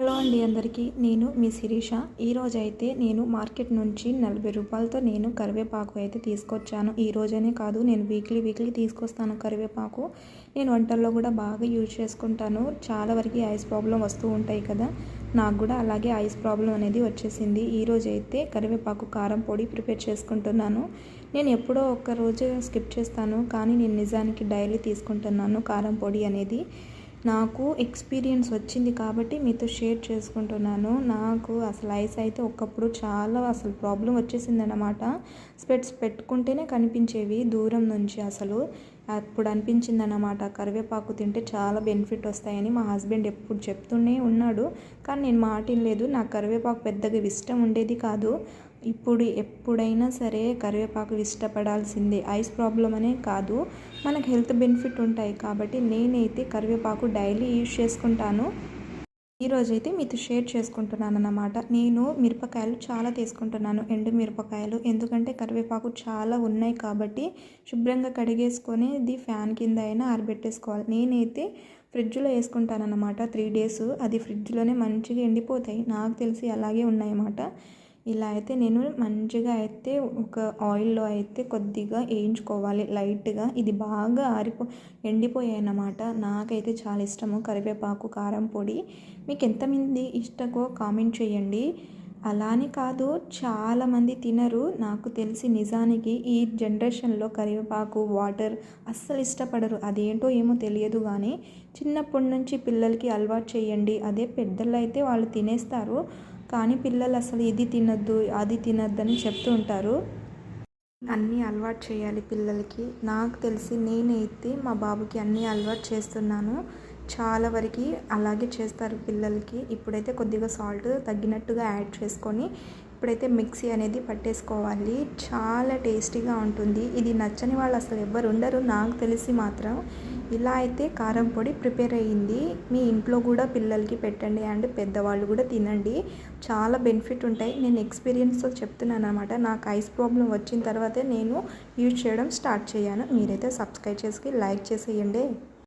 Hello అండి అందరికీ. నేను మీ శిరీష. ఈరోజు అయితే నేను మార్కెట్ నుంచి నలభై రూపాయలతో నేను కరివేపాకు అయితే తీసుకొచ్చాను. ఈ రోజనే కాదు నేను వీక్లీ వీక్లీ తీసుకొస్తాను కరివేపాకు. నేను వంటల్లో కూడా బాగా యూజ్ చేసుకుంటాను. చాలా వరకు ఐస్ ప్రాబ్లం వస్తూ ఉంటాయి కదా నాకు కూడా అలాగే ఐస్ ప్రాబ్లం అనేది వచ్చేసింది. ఈరోజు అయితే కరివేపాకు కారం పొడి ప్రిపేర్ చేసుకుంటున్నాను. నేను ఎప్పుడో ఒక్క రోజు స్కిప్ చేస్తాను కానీ నేను నిజానికి డైలీ తీసుకుంటున్నాను కారం పొడి అనేది. నాకు ఎక్స్పీరియన్స్ వచ్చింది కాబట్టి మీతో షేర్ చేసుకుంటున్నాను. నాకు అసలు ఐస్ అయితే ఒకప్పుడు చాలా అసలు ప్రాబ్లం వచ్చేసిందనమాట స్పెట్స్ పెట్టుకుంటేనే కనిపించేవి దూరం నుంచి అసలు. అప్పుడు అనిపించింది అన్నమాట కరివేపాకు తింటే చాలా బెనిఫిట్ వస్తాయని మా హస్బెండ్ ఎప్పుడు చెప్తూనే ఉన్నాడు. కానీ నేను మాట లేదు నాకు కరివేపాకు పెద్దగా ఇష్టం ఉండేది కాదు. ఇప్పుడు ఎప్పుడైనా సరే కరివేపాకు ఇష్టపడాల్సిందే. ఐస్ ప్రాబ్లం అనే కాదు. మనకు హెల్త్ బెనిఫిట్ ఉంటాయి కాబట్టి నేనైతే కరివేపాకు డైలీ యూజ్ చేసుకుంటాను. ఈరోజైతే మీతో షేర్ చేసుకుంటున్నాను అన్నమాట నేను మిరపకాయలు చాలా తీసుకుంటున్నాను. ఎండు మిరపకాయలు. ఎందుకంటే కరివేపాకు చాలా ఉన్నాయి కాబట్టి శుభ్రంగా కడిగేసుకొని ఇది ఫ్యాన్ కింద అయినా ఆరబెట్టేసుకోవాలి. నేనైతే ఫ్రిడ్జ్లో వేసుకుంటానన్నమాట త్రీ డేస్. అది ఫ్రిడ్జ్లోనే మంచిగా ఎండిపోతాయి. నాకు తెలిసి అలాగే ఉన్నాయన్నమాట. ఇలా అయితే నేను మంచిగా అయితే ఒక ఆయిల్లో అయితే కొద్దిగా వేయించుకోవాలి. లైట్గా. ఇది బాగా ఆరిపో ఎండిపోయాయి అన్నమాట నాకైతే చాలా ఇష్టము. కరివేపాకు కారం పొడి. మీకు ఎంతమంది ఇష్టకో కామెంట్ చేయండి. అలానే కాదు చాలామంది తినరు. నాకు తెలిసి నిజానికి ఈ జనరేషన్లో కరివేపాకు వాటర్ అస్సలు ఇష్టపడరు. అదేంటో ఏమో తెలియదు కానీ చిన్నప్పటి నుంచి పిల్లలకి అలవాటు చేయండి. అదే పెద్దలు అయితే వాళ్ళు తినేస్తారు. కానీ పిల్లలు అసలు ఇది తినద్దు అది తినద్దు అని చెప్తూ ఉంటారు. అన్నీ అలవాటు చేయాలి పిల్లలకి. నాకు తెలిసి నేనైతే మా బాబుకి అన్నీ అలవాటు చేస్తున్నాను. చాలా వరకు అలాగే చేస్తారు పిల్లలకి. ఇప్పుడైతే కొద్దిగా సాల్ట్ తగ్గినట్టుగా యాడ్ చేసుకొని ఇప్పుడైతే మిక్సీ అనేది పట్టేసుకోవాలి. చాలా టేస్టీగా ఉంటుంది. ఇది నచ్చని వాళ్ళు అసలు ఎవ్వరు ఉండరు. నాకు తెలిసి మాత్రం ఇలా అయితే కారం పొడి ప్రిపేర్ అయ్యింది. మీ ఇంట్లో కూడా పిల్లలకి పెట్టండి అండ్ పెద్దవాళ్ళు కూడా తినండి. చాలా బెనిఫిట్ ఉంటాయి. నేను ఎక్స్పీరియన్స్తో చెప్తున్నాను అనమాట నాకు ఐస్ ప్రాబ్లం వచ్చిన తర్వాతే నేను యూజ్ చేయడం స్టార్ట్ చేయాను. మీరైతే సబ్స్క్రైబ్ చేసి లైక్ చేసేయండి.